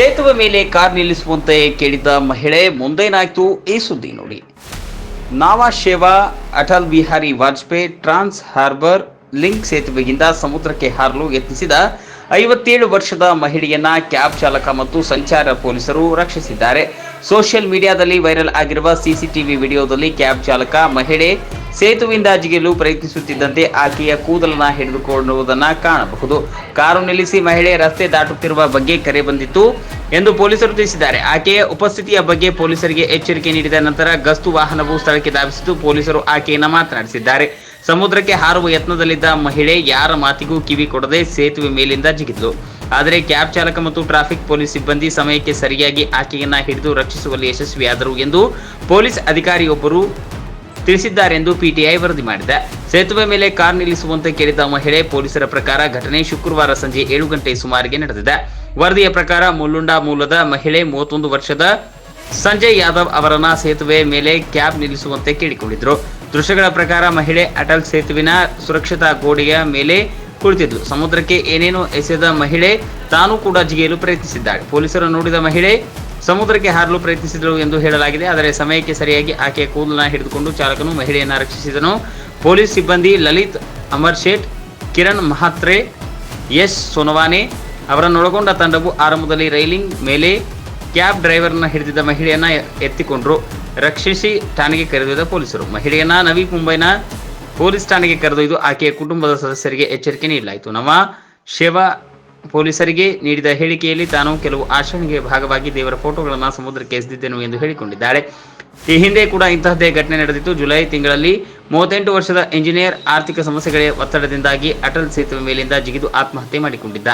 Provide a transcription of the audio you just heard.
ಸೇತುವೆ ಮೇಲೆ ಕಾರ್ ನಿಲ್ಲಿಸುವಂತೆ ಕೇಳಿದ ಮಹಿಳೆ, ಮುಂದೇನಾಯ್ತು? ಈ ಸುದ್ದಿ ನೋಡಿ. Nhava Sheva, Atal Bihari Vajpayee, trans harbour link ಸೇತುವೆಯಿಂದ ಸಮುದ್ರಕ್ಕೆ ಹಾರಲು ಯತ್ನಿಸಿದ ಐವತ್ತೇಳು ವರ್ಷದ ಮಹಿಳೆಯನ್ನ ಕ್ಯಾಬ್ ಚಾಲಕ ಮತ್ತು ಸಂಚಾರ ಪೊಲೀಸರು ರಕ್ಷಿಸಿದ್ದಾರೆ. ಸೋಷಿಯಲ್ ಮೀಡಿಯಾದಲ್ಲಿ ವೈರಲ್ ಆಗಿರುವ ಸಿಸಿಟಿವಿ ವಿಡಿಯೋದಲ್ಲಿ ಕ್ಯಾಬ್ ಚಾಲಕ ಮಹಿಳೆ ಸೇತುವೆಯಿಂದ ಜಿಗಿಯಲು ಪ್ರಯತ್ನಿಸುತ್ತಿದ್ದಂತೆ ಆಕೆಯ ಕೂದಲನ್ನ ಹಿಡಿದುಕೊಂಡಿರುವುದನ್ನು ಕಾಣಬಹುದು. ಕಾರು ನಿಲ್ಲಿಸಿ ಮಹಿಳೆ ರಸ್ತೆ ದಾಟುತ್ತಿರುವ ಬಗ್ಗೆ ಕರೆ ಬಂದಿತ್ತು ಎಂದು ಪೊಲೀಸರು ತಿಳಿಸಿದ್ದಾರೆ. ಆಕೆಯ ಉಪಸ್ಥಿತಿಯ ಬಗ್ಗೆ ಪೊಲೀಸರಿಗೆ ಎಚ್ಚರಿಕೆ ನೀಡಿದ ನಂತರ ಗಸ್ತು ವಾಹನವು ಸ್ಥಳಕ್ಕೆ ಧಾವಿಸಿದ್ದು ಪೊಲೀಸರು ಆಕೆಯನ್ನು ಮಾತನಾಡಿಸಿದ್ದಾರೆ. ಸಮುದ್ರಕ್ಕೆ ಹಾರುವ ಯತ್ನದಲ್ಲಿದ್ದ ಮಹಿಳೆ ಯಾರ ಮಾತಿಗೂ ಕಿವಿ ಕೊಡದೆ ಸೇತುವೆ ಮೇಲಿಂದ ಜಿಗಿದ್ಲು. ಆದರೆ ಕ್ಯಾಬ್ ಚಾಲಕ ಮತ್ತು ಟ್ರಾಫಿಕ್ ಪೊಲೀಸ್ ಸಿಬ್ಬಂದಿ ಸಮಯಕ್ಕೆ ಸರಿಯಾಗಿ ಆಕೆಯನ್ನ ಹಿಡಿದು ರಕ್ಷಿಸುವಲ್ಲಿ ಯಶಸ್ವಿಯಾದರು ಎಂದು ಪೊಲೀಸ್ ಅಧಿಕಾರಿಯೊಬ್ಬರು ತಿಳಿಸಿದ್ದಾರೆಂದು ಪಿಟಿಐ ವರದಿ ಮಾಡಿದೆ. ಸೇತುವೆ ಮೇಲೆ ಕಾರ್ ನಿಲ್ಲಿಸುವಂತೆ ಕೇಳಿದ ಮಹಿಳೆ ಪೊಲೀಸರ ಪ್ರಕಾರ ಘಟನೆ ಶುಕ್ರವಾರ ಸಂಜೆ ಏಳು ಗಂಟೆ ಸುಮಾರಿಗೆ ನಡೆದಿದೆ. ವರದಿಯ ಪ್ರಕಾರ ಮುಲ್ಲುಂಡ ಮೂಲದ ಮಹಿಳೆ ಮೂವತ್ತೊಂದು ವರ್ಷದ ಸಂಜಯ್ ಯಾದವ್ ಅವರನ್ನ ಸೇತುವೆ ಮೇಲೆ ಕ್ಯಾಬ್ ನಿಲ್ಲಿಸುವಂತೆ ಕೇಳಿಕೊಂಡಿದ್ರು. ದೃಶ್ಯಗಳ ಪ್ರಕಾರ ಮಹಿಳೆ ಅಟಲ್ ಸೇತುವಿನ ಸುರಕ್ಷತಾ ಗೋಡೆಯ ಮೇಲೆ ಕುಳಿತಿದ್ದು ಸಮುದ್ರಕ್ಕೆ ಏನೇನೋ ಎಸೆದ ಮಹಿಳೆ ತಾನು ಕೂಡ ಜಿಗಿಯಲು ಪ್ರಯತ್ನಿಸಿದ್ದಾಳೆ. ಪೊಲೀಸರು ನೋಡಿದ ಮಹಿಳೆ ಸಮುದ್ರಕ್ಕೆ ಹಾರಲು ಪ್ರಯತ್ನಿಸಿದರು ಎಂದು ಹೇಳಲಾಗಿದೆ, ಆದರೆ ಸಮಯಕ್ಕೆ ಸರಿಯಾಗಿ ಆಕೆಯ ಕೂದಲನ್ನ ಹಿಡಿದುಕೊಂಡು ಚಾಲಕನು ಮಹಿಳೆಯನ್ನು ರಕ್ಷಿಸಿದನು. ಪೊಲೀಸ್ ಸಿಬ್ಬಂದಿ ಲಲಿತ್ ಅಮರ್ ಶೇಟ್ ಕಿರಣ್ ಮಹಾತ್ರೆ, ಎಸ್ ಸೋನವಾನೆ ಅವರನ್ನೊಳಗೊಂಡ ತಂಡವು ಆರಂಭದಲ್ಲಿ ರೈಲಿಂಗ್ ಮೇಲೆ ಕ್ಯಾಬ್ ಡ್ರೈವರ್ನ ಹಿಡಿದಿದ್ದ ಮಹಿಳೆಯನ್ನ ಎತ್ತಿಕೊಂಡರು. ರಕ್ಷಿಸಿ ಠಾಣೆಗೆ ಕರೆದೊಯ್ದ ಪೊಲೀಸರು. ಮಹಿಳೆಯನ್ನ ನವಿ ಮುಂಬೈನ ಪೊಲೀಸ್ ಠಾಣೆಗೆ ಕರೆದೊಯ್ದು ಆಕೆಯ ಕುಟುಂಬದ ಸದಸ್ಯರಿಗೆ ಎಚ್ಚರಿಕೆ ನೀಡಲಾಯಿತು. ನಮ್ಮ ಶೇವಾ ಪೊಲೀಸರಿಗೆ ನೀಡಿದ ಹೇಳಿಕೆಯಲ್ಲಿ ತಾನು ಕೆಲವು ಆಚರಣೆಗೆ ಭಾಗವಾಗಿ ದೇವರ ಫೋಟೋಗಳನ್ನು ಸಮುದ್ರಕ್ಕೆ ಎಸೆದಿದ್ದೆನು ಎಂದು ಹೇಳಿಕೊಂಡಿದ್ದಾಳೆ. ಈ ಹಿಂದೆ ಕೂಡ ಇಂತಹದ್ದೇ ಘಟನೆ ನಡೆದಿತ್ತು. ಜುಲೈ ತಿಂಗಳಲ್ಲಿ ಮೂವತ್ತೆಂಟು ವರ್ಷದ ಇಂಜಿನಿಯರ್ ಆರ್ಥಿಕ ಸಮಸ್ಯೆಗಳ ಒತ್ತಡದಿಂದಾಗಿ ಅಟಲ್ ಸೇತುವೆ ಮೇಲಿಂದ ಜಿಗಿದು ಆತ್ಮಹತ್ಯೆ ಮಾಡಿಕೊಂಡಿದ್ದ.